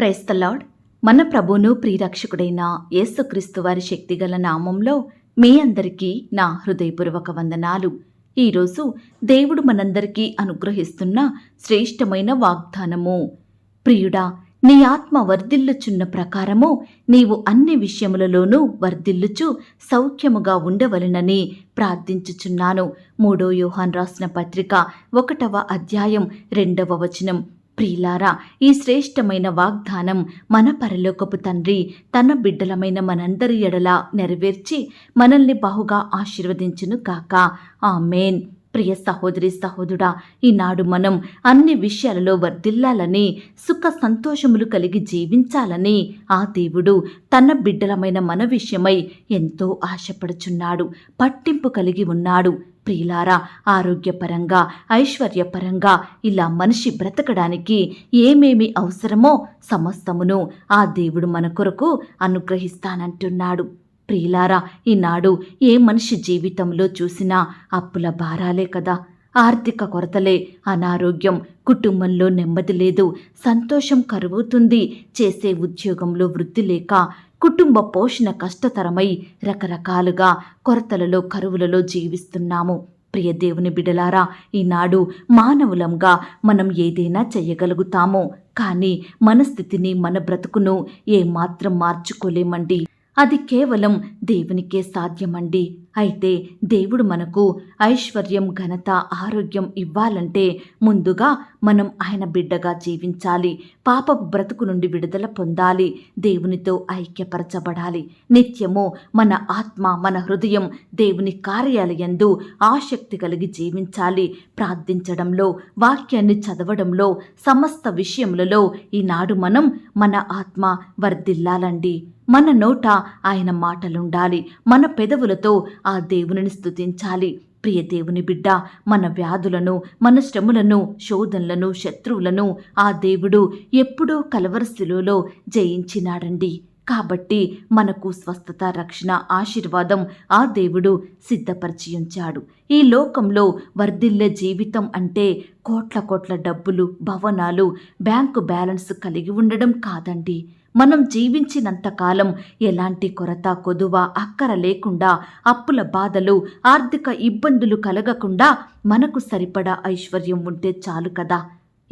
క్రైస్తలాడ్ మన ప్రభును ప్రియరక్షకుడైన యేసుక్రీస్తు వారి శక్తిగల నామంలో మీ అందరికీ నా హృదయపూర్వక వందనాలు. ఈరోజు దేవుడు మనందరికీ అనుగ్రహిస్తున్న శ్రేష్టమైన వాగ్దానము. ప్రియుడా నీ ఆత్మ వర్ధిల్లుచున్న ప్రకారము నీవు అన్ని విషయములలోనూ వర్ధిల్లుచు సౌఖ్యముగా ఉండవలనని ప్రార్థించుచున్నాను. మూడో యోహాన్ రాసిన పత్రిక ఒకటవ అధ్యాయం రెండవ వచనం. ప్రియులారా ఈ శ్రేష్టమైన వాగ్దానం మన పరలోకపు తండ్రి తన బిడ్డలమైన మనందరి ఎడల నెరవేర్చి మనల్ని బహుగా ఆశీర్వదించును కాక ఆమెన్. ప్రియ సహోదరి సహోదరుడా ఈనాడు మనం అన్ని విషయాలలో వర్ధిల్లాలని సుఖ సంతోషములు కలిగి జీవించాలని ఆ దేవుడు తన బిడ్డలమైన మన విషయమై ఎంతో ఆశపడుచున్నాడు పట్టింపు కలిగి ఉన్నాడు. ప్రియులారా ఆరోగ్యపరంగా ఐశ్వర్యపరంగా ఇలా మనిషి బ్రతకడానికి ఏమేమి అవసరమో సమస్తమును ఆ దేవుడు మన కొరకు అనుగ్రహిస్తానంటున్నాడు. ప్రియులారా ఈనాడు ఏ మనిషి జీవితంలో చూసినా అప్పుల భారాలే కదా. ఆర్థిక కొరతలే అనారోగ్యం కుటుంబంలో నెమ్మది లేదు సంతోషం కరువుతుంది చేసే ఉద్యోగంలో వృద్ధి లేక కుటుంబ పోషణ కష్టతరమై రకరకాలుగా కొరతలలో కరువులలో జీవిస్తున్నాము. ప్రియ దేవుని బిడలారా ఈనాడు మానవులంగా మనం ఏదైనా చేయగలుగుతామో. కానీ మన స్థితిని మన బ్రతుకును ఏమాత్రం మార్చుకోలేమండి. అది కేవలం దేవునికే సాధ్యమండి. అయితే దేవుడు మనకు ఐశ్వర్యం ఘనత ఆరోగ్యం ఇవ్వాలంటే ముందుగా మనం ఆయన బిడ్డగా జీవించాలి. పాపపు బ్రతుకు నుండి విడుదల పొందాలి. దేవునితో ఐక్యపరచబడాలి. నిత్యము మన ఆత్మ మన హృదయం దేవుని కార్యాలయందు ఆసక్తి కలిగి జీవించాలి. ప్రార్థించడంలో వాక్యాన్ని చదవడంలో సమస్త విషయములలో ఈనాడు మనం మన ఆత్మ వర్ధిల్లాలండి. మన నోట ఆయన మాటలుండాలి. మన పెదవులతో ఆ దేవునిని స్తుతించాలి. ప్రియ దేవుని బిడ్డ మన వ్యాధులను మన శ్రమలను శోధనలను శత్రువులను ఆ దేవుడు ఎప్పుడూ కలవరశిలో జయించినాడండి. కాబట్టి మనకు స్వస్థత రక్షణ ఆశీర్వాదం ఆ దేవుడు సిద్ధపరిచి ఉంచాడు ఈ లోకంలో వర్ధిల్లే జీవితం అంటే కోట్ల కోట్ల డబ్బులు భవనాలు బ్యాంకు బ్యాలెన్స్ కలిగి ఉండడం కాదండి. మనం జీవించినంతకాలం ఎలాంటి కొరత కొదువ అక్కర లేకుండా అప్పుల బాధలు ఆర్థిక ఇబ్బందులు కలగకుండా మనకు సరిపడా ఐశ్వర్యం ఉంటే చాలు కదా.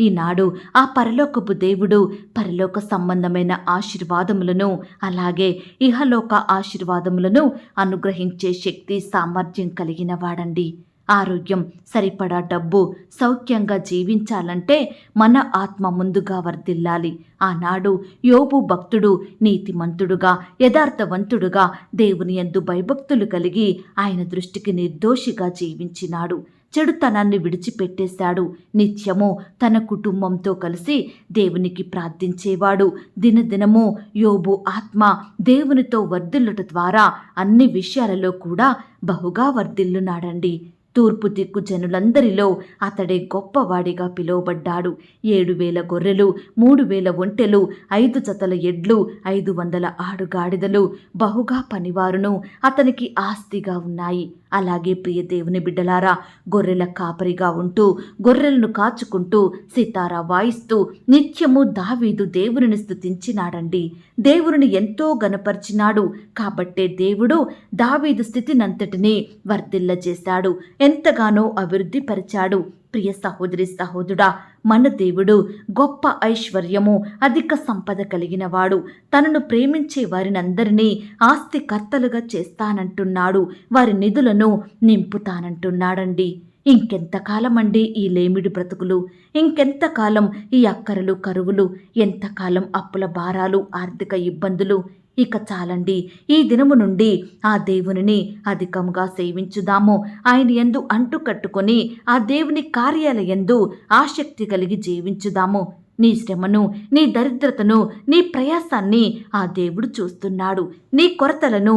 ఈనాడు ఆ పరలోకపు దేవుడు పరలోక సంబంధమైన ఆశీర్వాదములను అలాగే ఇహలోక ఆశీర్వాదములను అనుగ్రహించే శక్తి సామర్థ్యం కలిగిన వాడండి. ఆరోగ్యం సరిపడా డబ్బు సౌఖ్యంగా జీవించాలంటే మన ఆత్మ ముందుగా వర్ధిల్లాలి. ఆనాడు యోబు భక్తుడు నీతిమంతుడుగా యథార్థవంతుడుగా దేవుని ఎందు భయభక్తులు కలిగి ఆయన దృష్టికి నిర్దోషిగా జీవించినాడు. చెడుతనాన్ని విడిచిపెట్టేశాడు. నిత్యము తన కుటుంబంతో కలిసి దేవునికి ప్రార్థించేవాడు. దినదినము యోబు ఆత్మ దేవునితో వర్ధిల్లుట ద్వారా అన్ని విషయాలలో కూడా బహుగా వర్ధిల్లునాడండి. తూర్పు దిక్కు జనులందరిలో అతడే గొప్పవాడిగా పిలువబడ్డాడు. ఏడు వేల గొర్రెలు మూడు వేల ఒంటెలు ఐదు జతల ఎడ్లు ఐదు వందల ఆడుగాడిదలు బహుగా పనివారును అతనికి ఆస్తిగా ఉన్నాయి. అలాగే ప్రియ దేవుని బిడ్డలారా గొర్రెల కాపరిగా ఉంటూ గొర్రెలను కాచుకుంటూ సితారా వాయిస్తూ నిత్యము దావీదు దేవుని స్థుతించినాడండి దేవుని ఎంతో గనపరిచినాడు కాబట్టే దేవుడు దావీదు స్థితినంతటినీ వర్ధిల్లజేశాడు. ఎంతగానో అభివృద్ధి పరిచాడు. ప్రియ సహోదరి సహోదరుడా మన దేవుడు గొప్ప ఐశ్వర్యము అధిక సంపద కలిగినవాడు. తనను ప్రేమించే వారినందరినీ ఆస్తికర్తలుగా చేస్తానంటున్నాడు. వారి నిధులను నింపుతానంటున్నాడండి. ఇంకెంతకాలమండి ఈ లేమిడి బ్రతుకులు? ఇంకెంతకాలం ఈ అక్కరలు కరువులు? ఎంతకాలం అప్పుల భారాలు ఆర్థిక ఇబ్బందులు? ఇక చాలండి. ఈ దినము నుండి ఆ దేవునిని అధికంగా సేవించుదాము. ఆయన ఎందు అంటు కట్టుకొని ఆ దేవుని కార్యాలయందు ఆసక్తి కలిగి జీవించుదాము. నీ శ్రమను నీ దరిద్రతను నీ ప్రయాసాన్ని ఆ దేవుడు చూస్తున్నాడు. నీ కొరతలను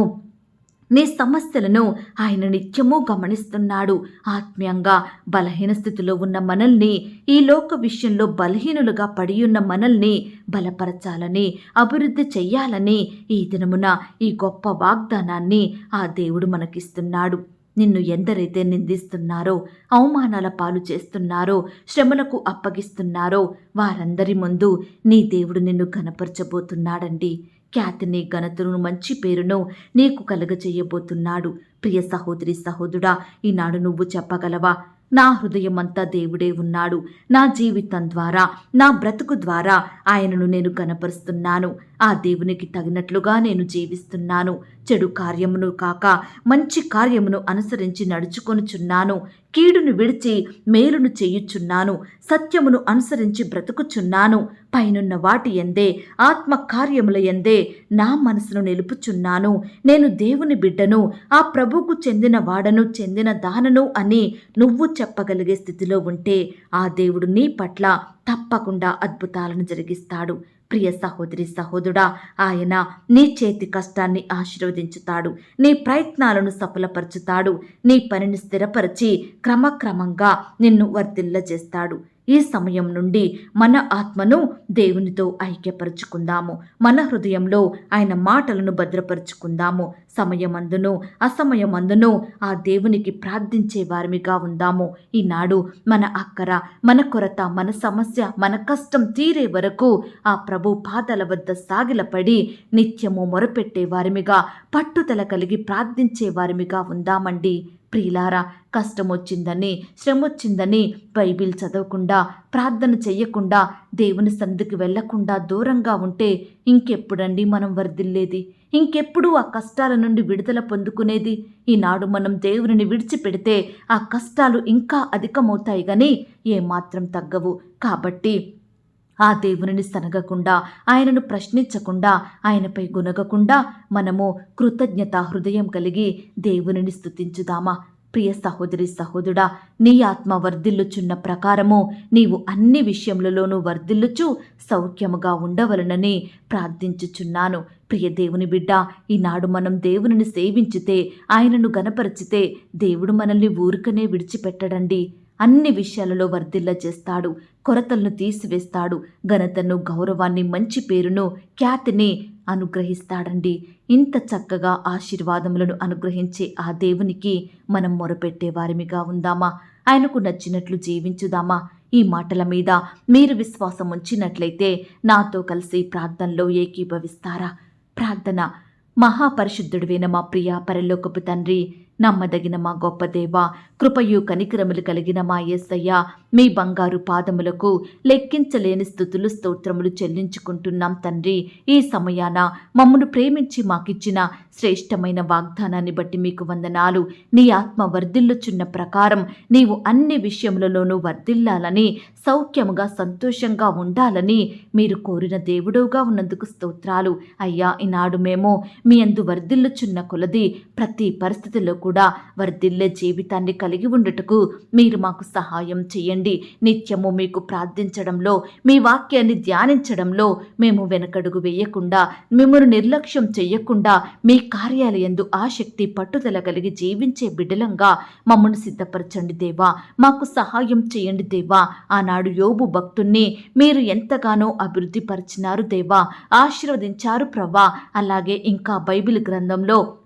నీ సమస్యలను ఆయన నిత్యము గమనిస్తున్నాడు. ఆత్మీయంగా బలహీన స్థితిలో ఉన్న మనల్ని ఈ లోక విషయంలో బలహీనులుగా పడి ఉన్న మనల్ని బలపరచాలని అభివృద్ధి చెయ్యాలని ఈ దినమున ఈ గొప్ప వాగ్దానాన్ని ఆ దేవుడు మనకిస్తున్నాడు. నిన్ను ఎందరైతే నిందిస్తున్నారో అవమానాల పాలు చేస్తున్నారో శ్రమలకు అప్పగిస్తున్నారో వారందరి ముందు నీ దేవుడు నిన్ను కనపరచబోతున్నాడండి ఖ్యాతిని ఘనతను మంచి పేరును నీకు కలగజేయబోతున్నాడు. ప్రియ సహోదరి సహోదరుడా ఈనాడు నువ్వు చెప్పగలవా? నా హృదయమంతా దేవుడే ఉన్నాడు. నా జీవితం ద్వారా నా బ్రతుకు ద్వారా ఆయనను నేను కనపరుస్తున్నాను. ఆ దేవునికి తగినట్లుగా నేను జీవిస్తున్నాను. చెడు కార్యమును కాక మంచి కార్యమును అనుసరించి నడుచుకొనుచున్నాను. కీడును విడిచి మేలును చేయుచున్నాను. సత్యమును అనుసరించి బ్రతుకుచున్నాను. పైనున్న వాటి ఎందే ఆత్మ కార్యముల ఎందే నా మనసును నిలుపుచున్నాను. నేను దేవుని బిడ్డను ఆ ప్రభువుకు చెందిన వాడను చెందిన దానను అని నువ్వు చెప్పగలిగే స్థితిలో ఉంటే ఆ దేవుడు నీ పట్ల తప్పకుండా అద్భుతాలను జరిగిస్తాడు. ప్రియ సహోదరి సహోదరుడా ఆయన నీ చేతి కష్టాన్ని ఆశీర్వదించుతాడు నీ ప్రయత్నాలను సఫలపరుచుతాడు నీ పనిని స్థిరపరిచి క్రమక్రమంగా నిన్ను వర్ధిల్లజేస్తాడు. ఈ సమయం నుండి మన ఆత్మను దేవునితో ఐక్యపరుచుకుందాము. మన హృదయంలో ఆయన మాటలను భద్రపరుచుకుందాము. సమయమందును అసమయమందును ఆ దేవునికి ప్రార్థించే వారిమిగా ఉందాము. ఈనాడు మన అక్కర మన కొరత మన సమస్య మన కష్టం తీరే వరకు ఆ ప్రభు పాదల వద్ద సాగిలపడి నిత్యము మొరపెట్టే వారిమిగా పట్టుదల కలిగి ప్రార్థించే వారిమిగా ఉందామండి. ప్రియులారా కష్టం వచ్చిందని శ్రమ వచ్చిందని బైబిల్ చదవకుండా ప్రార్థన చెయ్యకుండా దేవుని సందుకి వెళ్ళకుండా దూరంగా ఉంటే ఇంకెప్పుడండి మనం వర్ధిల్లేది? ఇంకెప్పుడు ఆ కష్టాల నుండి విడుదల పొందుకునేది? ఈనాడు మనం దేవుని విడిచిపెడితే ఆ కష్టాలు ఇంకా అధికమవుతాయి కానీ ఏమాత్రం తగ్గవు. కాబట్టి ఆ దేవునిని సనగకుండా ఆయనను ప్రశ్నించకుండా ఆయనపై గునగకుండా మనము కృతజ్ఞత హృదయం కలిగి దేవునిని స్తుతించుదామా? ప్రియ సహోదరి సహోదరుడా నీ ఆత్మ వర్ధిల్లుచున్న ప్రకారము నీవు అన్ని విషయములలోనూ వర్ధిల్లుచు సౌఖ్యముగా ఉండవలనని ప్రార్థించుచున్నాను. ప్రియ దేవుని బిడ్డ ఈనాడు మనం దేవునిని సేవించితే ఆయనను గనపరిచితే దేవుడు మనల్ని ఊరికనే విడిచిపెట్టడండి. అన్ని విషయాలలో వర్ధిల్ల చేస్తాడు కొరతలను తీసివేస్తాడు ఘనతను గౌరవాన్ని మంచి పేరును ఖ్యాతిని అనుగ్రహిస్తాడండి. ఇంత చక్కగా ఆశీర్వాదములను అనుగ్రహించే ఆ దేవునికి మనం మొరపెట్టే వారిమిగా ఉందామా? ఆయనకు నచ్చినట్లు జీవించుదామా? ఈ మాటల మీద మీరు విశ్వాసం ఉంచినట్లయితే నాతో కలిసి ప్రార్థనలో ఏకీభవిస్తారా? ప్రార్థన మహాపరిశుద్ధుడివైన మా ప్రియ పరలోకపు తండ్రి నమ్మదగిన మా గొప్ప దేవ కృపయు కనికరములు కలిగిన మా యేసయ్య మీ బంగారు పాదములకు లెక్కించలేని స్థుతులు స్తోత్రములు చెల్లించుకుంటున్నాం తండ్రి. ఈ సమయాన మమ్మను ప్రేమించి మాకిచ్చిన శ్రేష్టమైన వాగ్దానాన్ని బట్టి మీకు వందనాలు. నీ ఆత్మ వర్ధిల్లుచున్న ప్రకారం నీవు అన్ని విషయములలోనూ వర్ధిల్లాలని సౌఖ్యముగా సంతోషంగా ఉండాలని మీరు కోరిన దేవుడుగా ఉన్నందుకు స్తోత్రాలు. అయ్యా ఈనాడు మేము మీ అందు వర్ధిల్లుచున్న కొలది ప్రతి పరిస్థితిలో కూడా వర్ధిల్లే జీవితాన్ని కలిగి ఉండుటకు మీరు మాకు సహాయం చేయండి. నిత్యము మీకు ప్రార్థించడంలో మీ వాక్యాన్ని ధ్యానించడంలో మేము వెనకడుగు వేయకుండా మిమ్మల్ని నిర్లక్ష్యం చేయకుండా మీ కార్యాలయందు ఆసక్తి పట్టుదల కలిగి జీవించే బిడ్డలంగా మమ్మల్ని సిద్ధపరచండి దేవా. మాకు సహాయం చేయండి దేవా. ఆనాడు యోబు భక్తుణ్ణి మీరు ఎంతగానో అభివృద్ధి పరిచినారు దేవా. ఆశీర్వదించారు ప్రవ్వా. అలాగే ఇంకా బైబిల్ గ్రంథంలో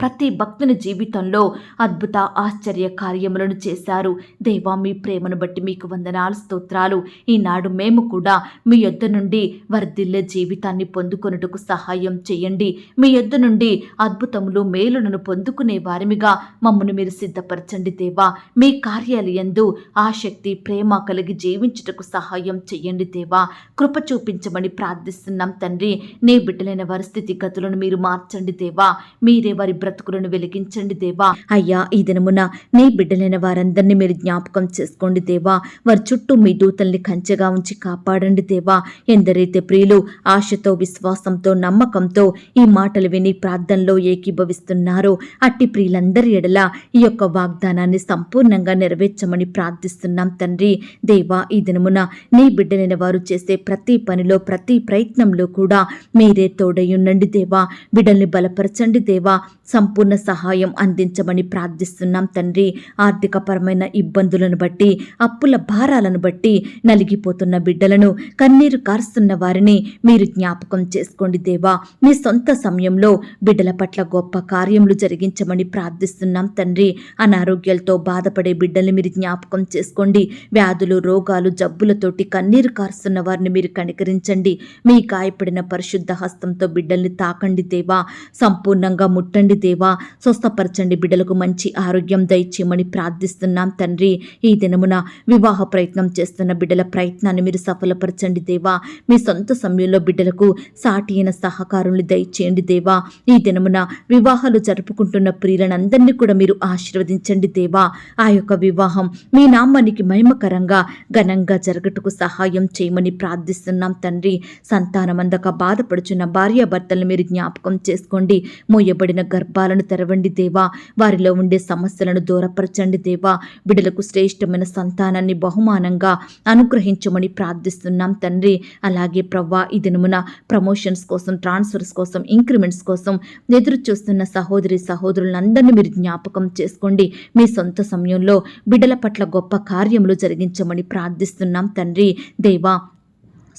ప్రతి భక్తుని జీవితంలో అద్భుత ఆశ్చర్య కార్యములను చేశారు. దేవా మీ ప్రేమను బట్టి మీకు వందనాలు స్తోత్రాలు. ఈనాడు మేము కూడా మీ యొద్ద నుండి వర్ధిల్లే జీవితాన్ని పొందుకొనుటకు సహాయం చేయండి. మీ యొద్ద నుండి అద్భుతములు మేలులను పొందుకునే వారిమిగా మమ్మను మీరు సిద్ధపరచండి దేవా. మీ కార్యాలయందు ఆసక్తి ప్రేమ కలిగి జీవించుటకు సహాయం చేయండి దేవా. కృప చూపించమని ప్రార్థిస్తున్నాం తండ్రి. నీ బిడ్డలైన వారి స్థితిగతులను మీరు మార్చండి దేవా. మీరే వారి బ్రతుకులను వెలిగించండి దేవా. అయ్యా ఈ దినమున నీ బిడ్డలైన వారందరినీ మీరు జ్ఞాపకం చేసుకోండి దేవా. వారి చుట్టూ మీ దూతల్ని కంచెగా ఉంచి కాపాడండి దేవా. ఎందరైతే ప్రియులు ఆశతో విశ్వాసంతో నమ్మకంతో ఈ మాటలు విని ప్రార్థనలో ఏకీభవిస్తున్నారో అట్టి ప్రియులందరి ఎడల ఈ యొక్క వాగ్దానాన్ని సంపూర్ణంగా నెరవేర్చమని ప్రార్థిస్తున్నాం తండ్రి. దేవా ఈ దినమున నీ బిడ్డలైన వారు చేసే ప్రతి పనిలో ప్రతి ప్రయత్నంలో కూడా మీరే తోడయుండండి దేవా. బిడ్డల్ని బలపరచండి దేవా. సంపూర్ణ సహాయం అందించమని ప్రార్థిస్తున్నాం తండ్రి. ఆర్థికపరమైన ఇబ్బందులను బట్టి అప్పుల భారాలను బట్టి నలిగిపోతున్న బిడ్డలను కన్నీరు కారుస్తున్న వారిని మీరు జ్ఞాపకం చేసుకోండి దేవా. మీ సొంత సమయంలో బిడ్డల పట్ల గొప్ప కార్యములు జరిగించమని ప్రార్థిస్తున్నాం తండ్రి. అనారోగ్యాలతో బాధపడే బిడ్డల్ని మీరు జ్ఞాపకం చేసుకోండి. వ్యాధులు రోగాలు జబ్బులతోటి కన్నీరు కారుస్తున్న వారిని మీరు కనికరించండి. మీ గాయపడిన పరిశుద్ధ హస్తంతో బిడ్డల్ని తాకండి దేవా. సంపూర్ణంగా ముట్టండి దేవా స్వస్థపరచండి బిడ్డలకు మంచి ఆరోగ్యం దయచేయమని ప్రార్థిస్తున్నాం తండ్రి. ఈ దినమున వివాహ ప్రయత్నం చేస్తున్న బిడ్డల ప్రయత్నాన్ని మీరు సఫలపరచండి దేవా. మీ సొంత సమయంలో బిడ్డలకు సాటి అయిన సహకారులు దయచేయండి దేవా. ఈ దినమున వివాహాలు జరుపుకుంటున్న ప్రియులనందరినీ కూడా మీరు ఆశీర్వదించండి దేవా. ఆ యొక్క వివాహం మీ నామానికి మహిమకరంగా ఘనంగా జరగటకు సహాయం చేయమని ప్రార్థిస్తున్నాం తండ్రి. సంతానమందక బాధపడుచున్న భార్యాభర్తలను మీరు జ్ఞాపకం చేసుకోండి. మోయబడిన గర్భాలను తెరవండి దేవా. వారిలో ఉండే సమస్యలను దూరపరచండి దేవా. బిడ్డలకు శ్రేష్టమైన సంతానాన్ని బహుమానంగా అనుగ్రహించమని ప్రార్థిస్తున్నాం తండ్రి. అలాగే ప్రవ్వా ఈ దినమున ప్రమోషన్స్ కోసం ట్రాన్స్ఫర్స్ కోసం ఇంక్రిమెంట్స్ కోసం ఎదురు చూస్తున్న సహోదరి సహోదరులందరినీ మీరు జ్ఞాపకం చేసుకోండి. మీ సొంత సమయంలో బిడ్డల పట్ల గొప్ప కార్యములు జరిగించమని ప్రార్థిస్తున్నాం తండ్రి. దేవా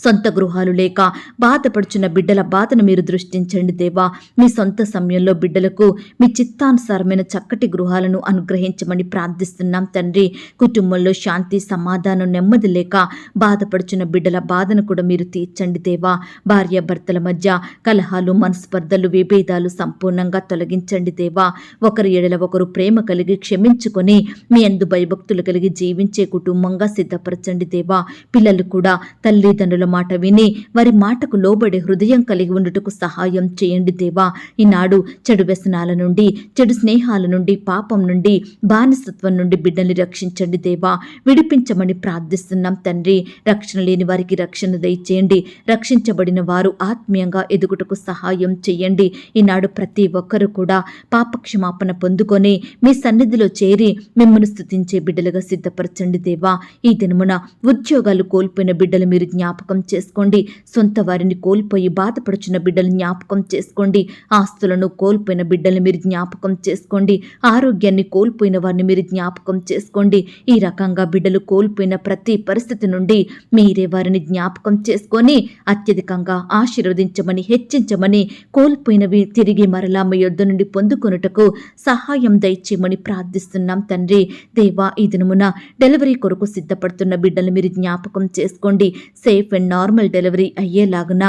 సొంత గృహాలు లేక బాధపడుచున్న బిడ్డల బాధను మీరు దృష్టించండి దేవా. మీ సొంత సమయంలో బిడ్డలకు మీ చిత్తానుసారమైన చక్కటి గృహాలను అనుగ్రహించమని ప్రార్థిస్తున్నాం తండ్రి. కుటుంబంలో శాంతి సమాధానం నెమ్మది లేక బాధపడుచున్న బిడ్డల బాధను కూడా మీరు తీర్చండి దేవా. భార్యాభర్తల మధ్య కలహాలు మనస్పర్ధలు విభేదాలు సంపూర్ణంగా తొలగించండి దేవా. ఒకరి ఎడల ఒకరు ప్రేమ కలిగి క్షమించుకొని మీ అందు భయభక్తులు కలిగి జీవించే కుటుంబంగా సిద్ధపరచండి దేవా. పిల్లలు కూడా తల్లిదండ్రుల మాట విని వారి మాటకు లోబడి హృదయం కలిగి ఉండుటకు సహాయం చేయండి దేవా. ఈనాడు చెడు వ్యసనాల నుండి చెడు స్నేహాల నుండి పాపం నుండి బానిసత్వం నుండి బిడ్డల్ని రక్షించండి దేవా. విడిపించమని ప్రార్థిస్తున్నాం తండ్రి. రక్షణ లేని వారికి రక్షణ దయచేయండి. రక్షించబడిన వారు ఆత్మీయంగా ఎదుగుటకు సహాయం చేయండి. ఈనాడు ప్రతి ఒక్కరూ కూడా పాపక్షమాపణ పొందుకొని మీ సన్నిధిలో చేరి మిమ్మల్ని స్థుతించే బిడ్డలుగా సిద్ధపరచండి దేవా. ఈ దినమున ఉద్యోగాలు కోల్పోయిన బిడ్డలు మీరు జ్ఞాపకం చేసుకోండి. సొంత వారిని కోల్పోయి బాధపడుచున్న బిడ్డలు జ్ఞాపకం చేసుకోండి. ఆస్తులను కోల్పోయిన బిడ్డలు మీరు జ్ఞాపకం చేసుకోండి. ఆరోగ్యాన్ని కోల్పోయిన వారిని మీరు జ్ఞాపకం చేసుకోండి. ఈ రకంగా బిడ్డలు కోల్పోయిన ప్రతి పరిస్థితి నుండి మీరే వారిని జ్ఞాపకం చేసుకొని అత్యధికంగా ఆశీర్వదించమని హెచ్చించమని కోల్పోయినవి తిరిగి మరలా మీ యొద్ద నుండి పొందుకొనుటకు సహాయం దయచేయమని ప్రార్థిస్తున్నాం తండ్రి. దేవా ఈ దినమున డెలివరీ కొరకు సిద్ధపడుతున్న బిడ్డలు మీరు జ్ఞాపకం చేసుకోండి. సేఫ్ అండ్ నార్మల్ డెలివరీ అయ్యేలాగున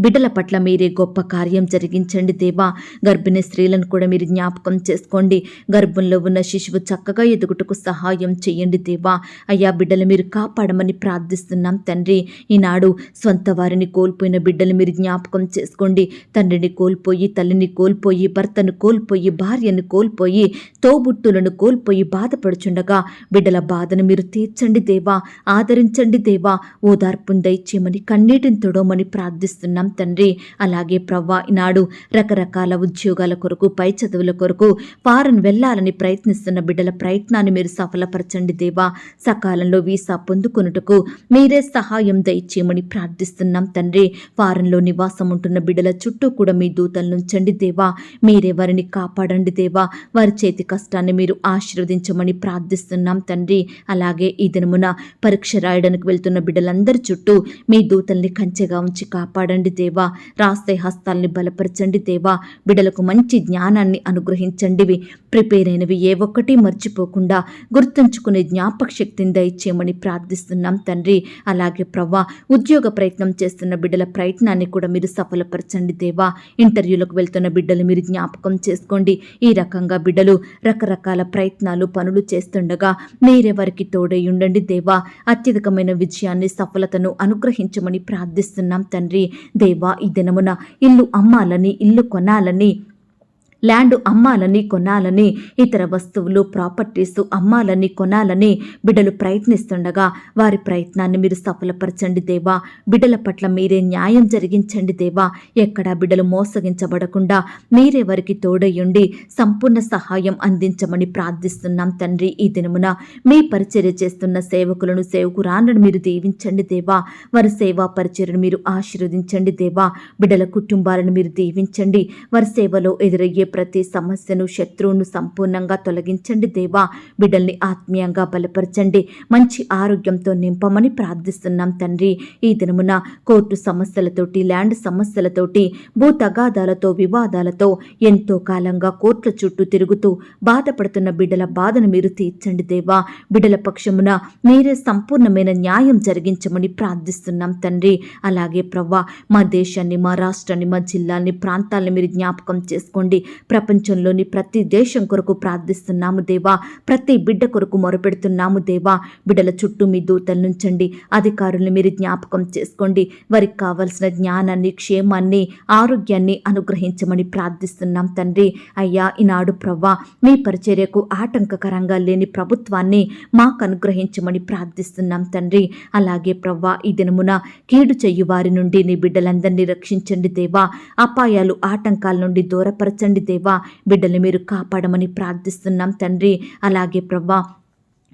బిడ్డల పట్ల మీరే గొప్ప కార్యం జరిగించండి దేవా. గర్భిణీ స్త్రీలను కూడా మీరు జ్ఞాపకం చేసుకోండి. గర్భంలో ఉన్న శిశువు చక్కగా ఎదుగుటకు సహాయం చేయండి దేవా. అయ్యా బిడ్డలు మీరు కాపాడమని ప్రార్థిస్తున్నాం తండ్రి. ఈనాడు సొంత వారిని కోల్పోయిన బిడ్డలు మీరు జ్ఞాపకం చేసుకోండి. తండ్రిని కోల్పోయి తల్లిని కోల్పోయి భర్తను కోల్పోయి భార్యను కోల్పోయి తోబుట్టులను కోల్పోయి బాధపడుచుండగా బిడ్డల బాధను మీరు తీర్చండి దేవా. ఆదరించండి దేవా. ఓదార్పును దయచేయమని కన్నీటిని తొడవమని ప్రార్థిస్తున్నాం. తండ్రి. అలాగే ప్రవ్వా ఈనాడు రకరకాల ఉద్యోగాల కొరకు పై చదువుల కొరకు ఫారెన్ వెళ్ళాలని ప్రయత్నిస్తున్న బిడ్డల ప్రయత్నాన్ని మీరు సఫలపరచండి దేవా. సకాలంలో వీసా పొందుకొనుటకు మీరే సహాయం దయచేయమని ప్రార్థిస్తున్నాం తండ్రి. ఫారెన్లో నివాసం ఉంటున్న బిడ్డల చుట్టూ కూడా మీ దూతలనుంచండి దేవా. మీరే వారిని కాపాడండి దేవా. వారి చేతి కష్టాన్ని మీరు ఆశీర్వదించమని ప్రార్థిస్తున్నాం తండ్రి. అలాగే ఈ దినమున పరీక్ష రాయడానికి వెళ్తున్న బిడ్డలందరి చుట్టూ మీ దూతల్ని కంచెగా ఉంచి కాపాడండి. దేవా. రాస్తే హస్తాల్ని బలపరచండి దేవా. బిడ్డలకు మంచి జ్ఞానాన్ని అనుగ్రహించండివి. ప్రిపేర్ అయినవి ఏ ఒక్కటి మర్చిపోకుండా గుర్తుంచుకునే జ్ఞాపక శక్తిని దయచేయమని ప్రార్థిస్తున్నాం తండ్రి. అలాగే ప్రవ్వా ఉద్యోగ ప్రయత్నం చేస్తున్న బిడ్డల ప్రయత్నాన్ని కూడా మీరు సఫలపరచండి దేవా. ఇంటర్వ్యూలకు వెళ్తున్న బిడ్డలు మీరు జ్ఞాపకం చేసుకోండి. ఈ రకంగా బిడ్డలు రకరకాల ప్రయత్నాలు పనులు చేస్తుండగా మీరెవరికి తోడై ఉండండి దేవా. అత్యధికమైన విజయాన్ని సఫలతను అనుగ్రహించమని ప్రార్థిస్తున్నాం తండ్రి. దేవా ఈ దినమున ఇల్లు అమ్మాలని ఇల్లు కొనాలని ల్యాండ్ అమ్మాలని కొనాలని ఇతర వస్తువులు ప్రాపర్టీస్ అమ్మాలని కొనాలని బిడ్డలు ప్రయత్నిస్తుండగా వారి ప్రయత్నాన్ని మీరు సఫలపరచండి దేవా. బిడ్డల పట్ల మీరే న్యాయం జరిగించండి దేవా. ఎక్కడా బిడ్డలు మోసగించబడకుండా మీరే వారికి తోడయ్యుండి సంపూర్ణ సహాయం అందించమని ప్రార్థిస్తున్నాం తండ్రి. ఈ దినమున మీ పరిచర్య చేస్తున్న సేవకులను సేవకురాలను మీరు దీవించండి దేవా. వారి సేవా పరిచర్యను మీరు ఆశీర్వదించండి దేవా. బిడ్డల కుటుంబాలను మీరు దీవించండి. వారి సేవలో ఎదురయ్యే ప్రతి సమస్యను శత్రువును సంపూర్ణంగా తొలగించండి దేవా. బిడ్డల్ని ఆత్మీయంగా బలపరచండి. మంచి ఆరోగ్యంతో నింపమని ప్రార్థిస్తున్నాం తండ్రి. ఈ దినమున కోర్టు సమస్యలతోటి ల్యాండ్ సమస్యలతోటి భూ తగాదాలతో వివాదాలతో ఎంతో కాలంగా కోర్టుల చుట్టూ తిరుగుతూ బాధపడుతున్న బిడ్డల బాధను మీరు తీర్చండి దేవా. బిడ్డల పక్షమున మీరే సంపూర్ణమైన న్యాయం జరిగించమని ప్రార్థిస్తున్నాం తండ్రి. అలాగే ప్రవ్వా మా దేశాన్ని మా రాష్ట్రాన్ని మా జిల్లాల్ని ప్రాంతాలని మీరు జ్ఞాపకం చేసుకోండి. ప్రపంచంలోని ప్రతి దేశం కొరకు ప్రార్థిస్తున్నాము దేవా. ప్రతి బిడ్డ కొరకు మొరపెడుతున్నాము దేవా. బిడ్డల చుట్టూ మీ దూతలనుంచండి అధికారులను మీరు జ్ఞాపకం చేసుకోండి. వారికి కావలసిన జ్ఞానాన్ని క్షేమాన్ని ఆరోగ్యాన్ని అనుగ్రహించమని ప్రార్థిస్తున్నాం తండ్రి. అయ్యా ఈనాడు ప్రవ్వా మీ పరిచర్యకు ఆటంకకరంగా లేని ప్రభుత్వాన్ని మాకు అనుగ్రహించమని ప్రార్థిస్తున్నాం తండ్రి. అలాగే ప్రవ్వా ఈ దినమున కీడు చెయ్యి వారి నుండి నీ బిడ్డలందరినీ రక్షించండి దేవా. అపాయాలు ఆటంకాల నుండి దూరపరచండి దేవా. బిడ్డలు మీరు కాపాడమని ప్రార్థిస్తున్నాం తండ్రి. అలాగే ప్రభా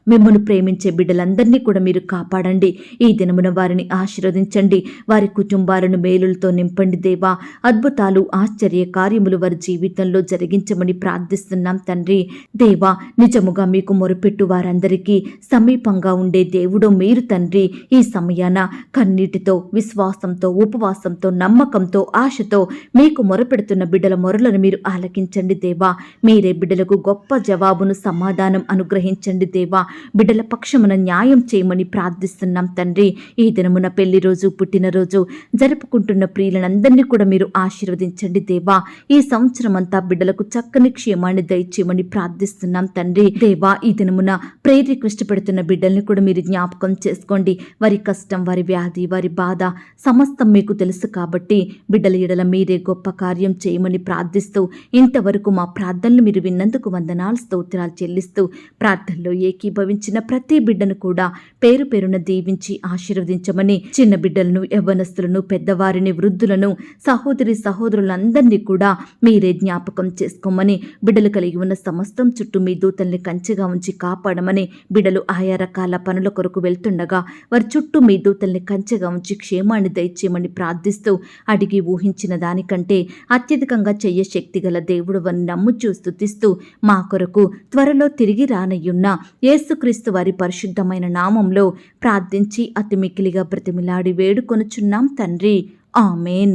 మిమ్మల్ని ప్రేమించే బిడ్డలందరినీ కూడా మీరు కాపాడండి. ఈ దినమున వారిని ఆశీర్వదించండి. వారి కుటుంబాలను మేలులతో నింపండి దేవా. అద్భుతాలు ఆశ్చర్య కార్యములు వారి జీవితంలో జరిగించమని ప్రార్థిస్తున్నాం తండ్రి. దేవా నిజముగా మీకు మొరుపెట్టు వారందరికీ సమీపంగా ఉండే దేవుడు మీరు తండ్రి. ఈ సమయాన కన్నీటితో విశ్వాసంతో ఉపవాసంతో నమ్మకంతో ఆశతో మీకు మొరపెడుతున్న బిడ్డల మొరలను మీరు ఆలకించండి దేవా. మీరే బిడ్డలకు గొప్ప జవాబును సమాధానం అనుగ్రహించండి దేవా. బిడ్డల పక్షమున న్యాయం చేయమని ప్రార్థిస్తున్నాం తండ్రి. ఈ దినమున పెళ్ళి రోజు పుట్టినరోజు జరుపుకుంటున్న ప్రియులనందరినీ కూడా మీరు ఆశీర్వదించండి దేవా. ఈ సంవత్సరం అంతా బిడ్డలకు చక్కని క్షేమాన్ని దయచేయమని ప్రార్థిస్తున్నాం తండ్రి. దేవా ఈ దినమున ప్రేర్ రిక్వెస్ట్ పెడుతున్న బిడ్డల్ని కూడా మీరు జ్ఞాపకం చేసుకోండి. వారి కష్టం వారి వ్యాధి వారి బాధ సమస్తం మీకు తెలుసు కాబట్టి బిడ్డల ఎడల మీరే గొప్ప కార్యం చేయమని ప్రార్థిస్తూ ఇంతవరకు మా ప్రార్థనలు మీరు విన్నందుకు వందనాలు స్తోత్రాలు చెల్లిస్తూ ప్రార్థనలో అనుభవించిన ప్రతి బిడ్డను కూడా పేరు పేరున దీవించి ఆశీర్వదించమని చిన్న బిడ్డలను యవ్వనస్తులను పెద్దవారిని వృద్ధులను సహోదరి సహోదరులందరినీ కూడా మీరే జ్ఞాపకం చేసుకోమని బిడ్డలు కలిగి ఉన్న సమస్తం చుట్టూ మీ దూతల్ని కంచెగా ఉంచి కాపాడమని బిడ్డలు ఆయా రకాల పనుల కొరకు వెళ్తుండగా వారి చుట్టూ మీ దూతల్ని కంచెగా ఉంచి క్షేమాన్ని దయచేయమని ప్రార్థిస్తూ అడిగి ఊహించిన దానికంటే అత్యధికంగా చెయ్య శక్తి గల దేవుడు అని నమ్ముచూ స్తుతిస్తూ మా కొరకు త్వరలో తిరిగి రానయ్యున్న యేసుక్రీస్తు వారి పరిశుద్ధమైన నామంలో ప్రార్థించి అతి మికిలిగా బ్రతిమిలాడి వేడుకొనుచున్నాం తండ్రి. ఆమెన్.